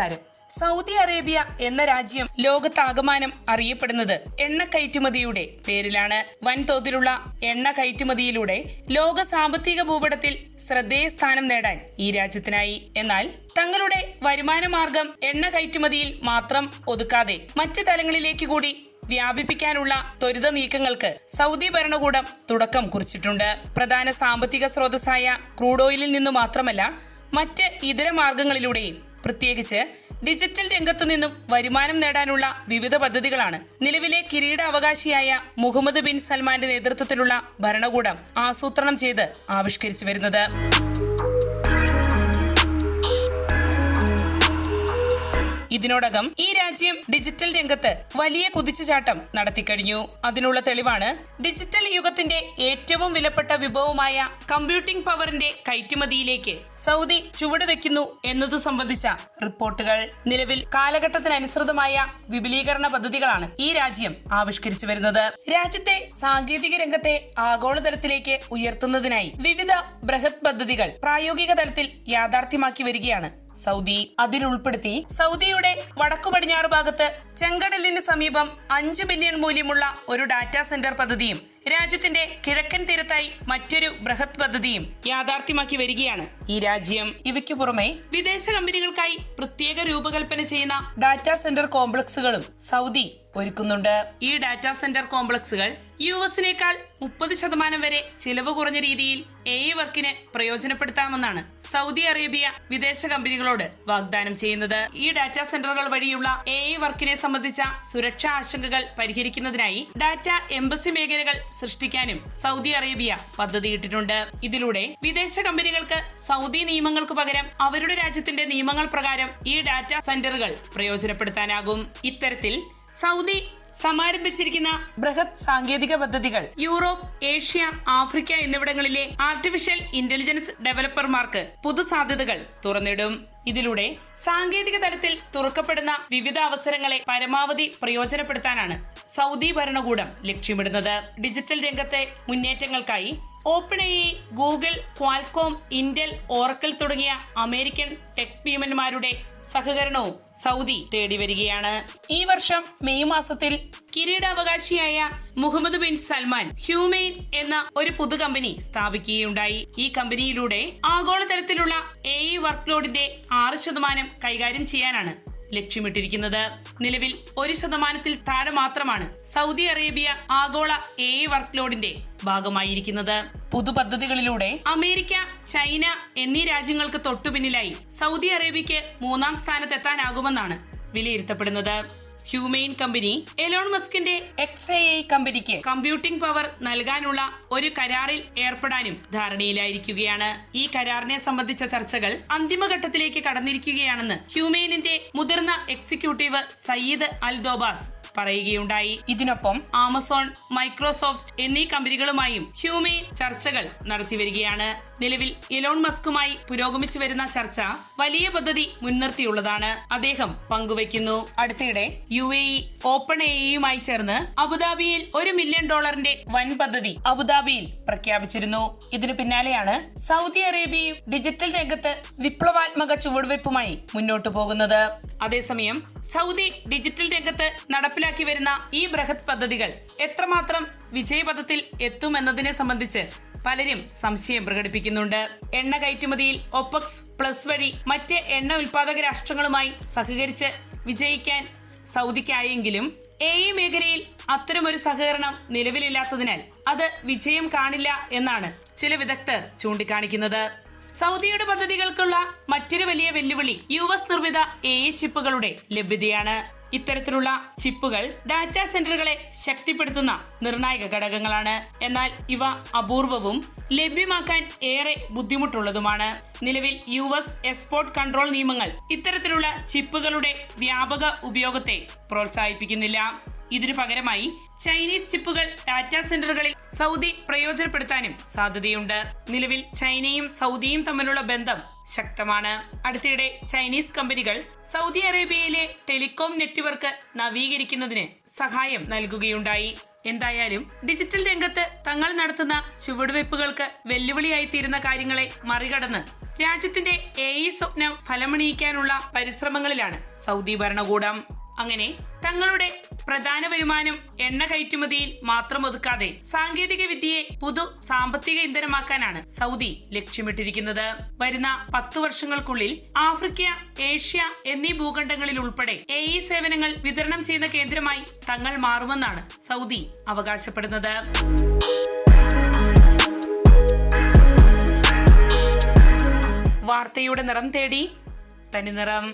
നമസ്കാരം Saudi Arabia എന്ന രാജ്യം ലോകത്താകമാനം അറിയപ്പെടുന്നത് എണ്ണ കയറ്റുമതിയുടെ പേരിലാണ്. വൻതോതിലുള്ള എണ്ണ കയറ്റുമതിയിലൂടെ ലോക സാമ്പത്തിക ഭൂപടത്തിൽ ശ്രദ്ധേയ സ്ഥാനം നേടാൻ ഈ രാജ്യത്തിനായി. എന്നാൽ തങ്ങളുടെ വരുമാന മാർഗം എണ്ണ കയറ്റുമതിയിൽ മാത്രം ഒതുക്കാതെ മറ്റ് തലങ്ങളിലേക്ക് കൂടി വ്യാപിപ്പിക്കാനുള്ള ത്വരിത നീക്കങ്ങൾക്ക് സൗദി ഭരണകൂടം തുടക്കം കുറിച്ചിട്ടുണ്ട്. പ്രധാന സാമ്പത്തിക സ്രോതസ്സായ ക്രൂഡ് ഓയിലിൽ നിന്നു മാത്രമല്ല മറ്റ് ഇതര മാർഗങ്ങളിലൂടെയും പ്രത്യേകിച്ച് ഡിജിറ്റൽ രംഗത്തു നിന്നും വരുമാനം നേടാനുള്ള വിവിധ പദ്ധതികളാണ്. നിലവിലെ കിരീട അവകാശിയായ മുഹമ്മദ് ബിൻ സൽമാന്റെ നേതൃത്വത്തിലുള്ള ഭരണകൂടം ആസൂത്രണം ചെയ്ത് ആവിഷ്കരിച്ചു വരുന്നത്. ഇതിനോടകം ഈ രാജ്യം ഡിജിറ്റൽ രംഗത്ത് വലിയ കുതിച്ചുചാട്ടം നടത്തിക്കഴിഞ്ഞു. അതിനുള്ള തെളിവാണ് ഡിജിറ്റൽ യുഗത്തിന്റെ ഏറ്റവും വിലപ്പെട്ട വിഭവമായ കമ്പ്യൂട്ടിംഗ് പവറിന്റെ കയറ്റുമതിയിലേക്ക് സൗദി ചുവടുവെക്കുന്നു എന്നതു സംബന്ധിച്ച റിപ്പോർട്ടുകൾ. നിലവിൽ കാലഘട്ടത്തിനനുസൃതമായ വിപുലീകരണ പദ്ധതികളാണ് ഈ രാജ്യം ആവിഷ്കരിച്ചു വരുന്നത്. രാജ്യത്തെ സാങ്കേതിക രംഗത്തെ ആഗോളതലത്തിലേക്ക് ഉയർത്തുന്നതിനായി വിവിധ ബൃഹത് പദ്ധതികൾ പ്രായോഗിക തലത്തിൽ യാഥാർത്ഥ്യമാക്കി വരികയാണ് സൗദി അതിലുൾപ്പെടുത്തി സൗദിയുടെ വടക്കു പടിഞ്ഞാറ് ഭാഗത്ത് ചെങ്കടലിന് സമീപം അഞ്ച് ബില്യൺ മൂല്യമുള്ള ഒരു ഡാറ്റാ സെന്റർ പദ്ധതിയും രാജ്യത്തിന്റെ കിഴക്കൻ തീരത്തായി മറ്റൊരു ബൃഹത് പദ്ധതിയും യാഥാർത്ഥ്യമാക്കി വരികയാണ് ഈ രാജ്യം. ഇവയ്ക്കു പുറമെ വിദേശ കമ്പനികൾക്കായി പ്രത്യേക രൂപകൽപ്പന ചെയ്യുന്ന ഡാറ്റാ സെന്റർ കോംപ്ലക്സുകളും സൗദി ഒരുക്കുന്നുണ്ട്. ഈ ഡാറ്റാ സെന്റർ കോംപ്ലക്സുകൾ യു എസിനേക്കാൾ മുപ്പത് ശതമാനം വരെ ചിലവ് കുറഞ്ഞ രീതിയിൽ എ വർക്കിന് പ്രയോജനപ്പെടുത്താമെന്നാണ് സൗദി അറേബ്യ വിദേശ കമ്പനികളോട് വാഗ്ദാനം ചെയ്യുന്നത്. ഈ ഡാറ്റാ സെന്ററുകൾ വഴിയുള്ള എ വർക്കിനെ സംബന്ധിച്ച സുരക്ഷാ ആശങ്കകൾ പരിഹരിക്കുന്നതിനായി ഡാറ്റ എംബസി മേഖലകൾ സൃഷ്ടിക്കാനും സൗദി അറേബ്യ പദ്ധതിയിട്ടിട്ടുണ്ട് ഇതിലൂടെ വിദേശ കമ്പനികൾക്ക് സൗദി നിയമങ്ങൾക്ക് പകരം അവരുടെ രാജ്യത്തിന്റെ നിയമങ്ങൾ പ്രകാരം ഈ ഡാറ്റ സെന്ററുകൾ പ്രയോജനപ്പെടുത്താനാകും. ഇത്തരത്തിൽ സൗദി സമാരംഭിച്ചിരിക്കുന്ന ബൃഹത് സാങ്കേതിക പദ്ധതികൾ യൂറോപ്പ് ഏഷ്യ ആഫ്രിക്ക എന്നിവിടങ്ങളിലെ ആർട്ടിഫിഷ്യൽ ഇന്റലിജൻസ് ഡെവലപ്പർമാർക്ക് പുതുസാധ്യതകൾ തുറന്നിടും. ഇതിലൂടെ സാങ്കേതിക തലത്തിൽ തുറക്കപ്പെടുന്ന വിവിധ അവസരങ്ങളെ പരമാവധി പ്രയോജനപ്പെടുത്താനാണ് സൗദി ഭരണകൂടം ലക്ഷ്യമിടുന്നത്. ഡിജിറ്റൽ രംഗത്തെ മുന്നേറ്റങ്ങൾക്കായി OpenAI Google Qualcomm Intel Oracle തുടങ്ങിയ അമേരിക്കൻ ടെക് ഭീമന്മാരുടെ സഹകരണവും സൗദി തേടി വരികയാണ് ഈ വർഷം മെയ് മാസത്തിൽ കിരീടാവകാശിയായ മുഹമ്മദ് ബിൻ സൽമാൻ ഹ്യൂമെയിൻ എന്ന ഒരു പുതു കമ്പനി സ്ഥാപിക്കുകയുണ്ടായി. ഈ കമ്പനിയിലൂടെ ആഗോളതലത്തിലുള്ള എ ഇ വർക്ക് ലോഡിന്റെ ആറ് ശതമാനം കൈകാര്യം ചെയ്യാനാണ് ലക്ഷ്യമിട്ടിരിക്കുന്നത്. നിലവിൽ ഒരു ശതമാനത്തിൽ താഴെ മാത്രമാണ് സൗദി അറേബ്യ ആഗോള എ വർക്ക് ലോഡിന്റെ ഭാഗമായിരിക്കുന്നത്. പുതുപദ്ധതികളിലൂടെ അമേരിക്ക ചൈന എന്നീ രാജ്യങ്ങൾക്ക് തൊട്ടുപിന്നിലായി സൗദി അറേബ്യക്ക് മൂന്നാം സ്ഥാനത്തെത്താനാകുമെന്നാണ് വിലയിരുത്തപ്പെടുന്നത്. ഹ്യൂമെയിൻ കമ്പനി എലോൺ മസ്കിന്റെ എക്സ് കമ്പനിക്ക് കമ്പ്യൂട്ടിംഗ് പവർ നൽകാനുള്ള ഒരു കരാറിൽ ഏർപ്പെടാനും ധാരണയിലായിരിക്കുകയാണ്. ഈ കരാറിനെ സംബന്ധിച്ച ചർച്ചകൾ അന്തിമഘട്ടത്തിലേക്ക് കടന്നിരിക്കുകയാണെന്ന് ഹ്യൂമെയിനിന്റെ മുതിർന്ന എക്സിക്യൂട്ടീവ് സയ്യിദ് അൽ ദോബാസ് പറയുകയുണ്ടായി. ഇതിനൊപ്പം ആമസോൺ മൈക്രോസോഫ്റ്റ് എന്നീ കമ്പനികളുമായും ഹ്യൂമെയിൻ ചർച്ചകൾ നടത്തിവരികയാണ് നിലവിൽ ഇലോൺ മസ്കുമായി പുരോഗമിച്ചു വരുന്ന ചർച്ച വലിയ പദ്ധതി മുൻനിർത്തിയുള്ളതാണ്. അദ്ദേഹം പങ്കുവയ്ക്കുന്നു. അടുത്തിടെ യു എ ഇ ഓപ്പൺ എയുമായി ചേർന്ന് അബുദാബിയിൽ ഒരു മില്യൺ ഡോളറിന്റെ വൻ പദ്ധതി അബുദാബിയിൽ പ്രഖ്യാപിച്ചിരുന്നു. ഇതിനു പിന്നാലെയാണ് സൗദി അറേബ്യയും ഡിജിറ്റൽ രംഗത്ത് വിപ്ലവാത്മക ചുവടുവയ്പുമായി മുന്നോട്ടു പോകുന്നത്. അതേസമയം സൗദി ഡിജിറ്റൽ രംഗത്ത് നടപ്പിലാക്കി വരുന്ന ഈ ബൃഹത് പദ്ധതികൾ എത്രമാത്രം വിജയപഥത്തിൽ എത്തുമെന്നതിനെ സംബന്ധിച്ച് പലരും സംശയം പ്രകടിപ്പിക്കുന്നുണ്ട്. എണ്ണ കയറ്റുമതിയിൽ ഒപ്പക്സ് പ്ലസ് വഴി മറ്റ് എണ്ണ ഉൽപാദക രാഷ്ട്രങ്ങളുമായി സഹകരിച്ച് വിജയിക്കാൻ സൗദിക്കായെങ്കിലും എ ഇ മേഖലയിൽ അത്തരമൊരു സഹകരണം നിലവിലില്ലാത്തതിനാൽ അത് വിജയം കാണില്ല എന്നാണ് ചില വിദഗ്ധർ ചൂണ്ടിക്കാണിക്കുന്നത്. സൗദിയുടെ പദ്ധതികൾക്കുള്ള മറ്റൊരു വലിയ വെല്ലുവിളി യു എസ് നിർമ്മിത എ ചിപ്പുകളുടെ ലഭ്യതയാണ്. ഇത്തരത്തിലുള്ള ചിപ്പുകൾ ഡാറ്റാ സെന്ററുകളെ ശക്തിപ്പെടുത്തുന്ന നിർണായക ഘടകങ്ങളാണ്. എന്നാൽ ഇവ അപൂർവവും ലഭ്യമാക്കാൻ ഏറെ ബുദ്ധിമുട്ടുള്ളതുമാണ്. നിലവിൽ യു എസ് എക്സ്പോർട്ട് കൺട്രോൾ നിയമങ്ങൾ ഇത്തരത്തിലുള്ള ചിപ്പുകളുടെ വ്യാപക ഉപയോഗത്തെ പ്രോത്സാഹിപ്പിക്കുന്നില്ല. ഇതിനു പകരമായി ചൈനീസ് ചിപ്പുകൾ ഡാറ്റ സെന്ററുകളിൽ സൗദി പ്രയോജനപ്പെടുത്താനും സാധ്യതയുണ്ട്. നിലവിൽ ചൈനയും സൗദിയും തമ്മിലുള്ള ബന്ധം ശക്തമാണ്. അടുത്തിടെ ചൈനീസ് കമ്പനികൾ സൗദി അറേബ്യയിലെ ടെലികോം നെറ്റ്വർക്ക് നവീകരിക്കുന്നതിന് സഹായം നൽകുകയുണ്ടായി. എന്തായാലും ഡിജിറ്റൽ രംഗത്ത് തങ്ങൾ നടത്തുന്ന ചുവടുവയ്പ്പുകൾക്ക് വെല്ലുവിളിയായി തീരുന്ന കാര്യങ്ങളെ മറികടന്ന് രാജ്യത്തിന്റെ എ സ്വപ്നം ഫലമണിയിക്കാനുള്ള പരിശ്രമങ്ങളിലാണ് സൗദി ഭരണകൂടം. അങ്ങനെ തങ്ങളുടെ പ്രധാന വരുമാനം എണ്ണ കയറ്റുമതിയിൽ മാത്രം ഒതുക്കാതെ സാങ്കേതിക വിദ്യയെ പുതു സാമ്പത്തിക ഇന്ധനമാക്കാനാണ് സൗദി ലക്ഷ്യമിട്ടിരിക്കുന്നത്. വരുന്ന പത്തു വർഷങ്ങൾക്കുള്ളിൽ ആഫ്രിക്ക ഏഷ്യ എന്നീ ഭൂഖണ്ഡങ്ങളിൽ ഉൾപ്പെടെ എ ഇ സേവനങ്ങൾ വിതരണം ചെയ്യുന്ന കേന്ദ്രമായി തങ്ങൾ മാറുമെന്നാണ് സൗദി അവകാശപ്പെടുന്നത്. വാർത്തയുടെ നിറം തേടി തനിനിറം